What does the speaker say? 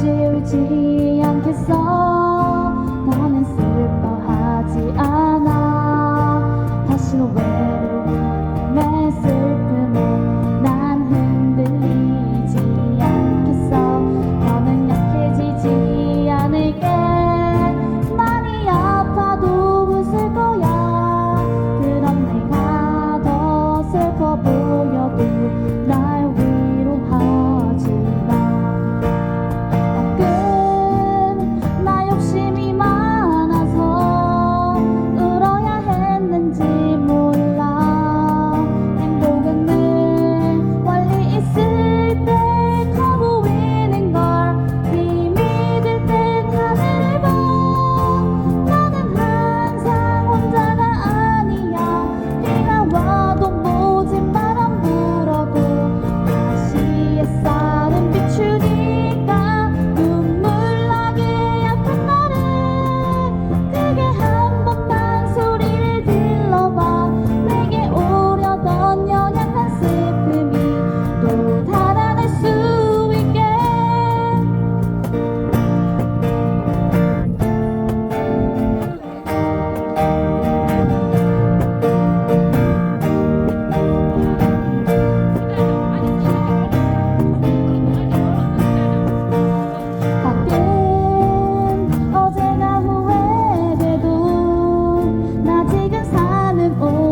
쉬우지 않겠어. 나는 슬퍼하지 않아. 지금 사는 옷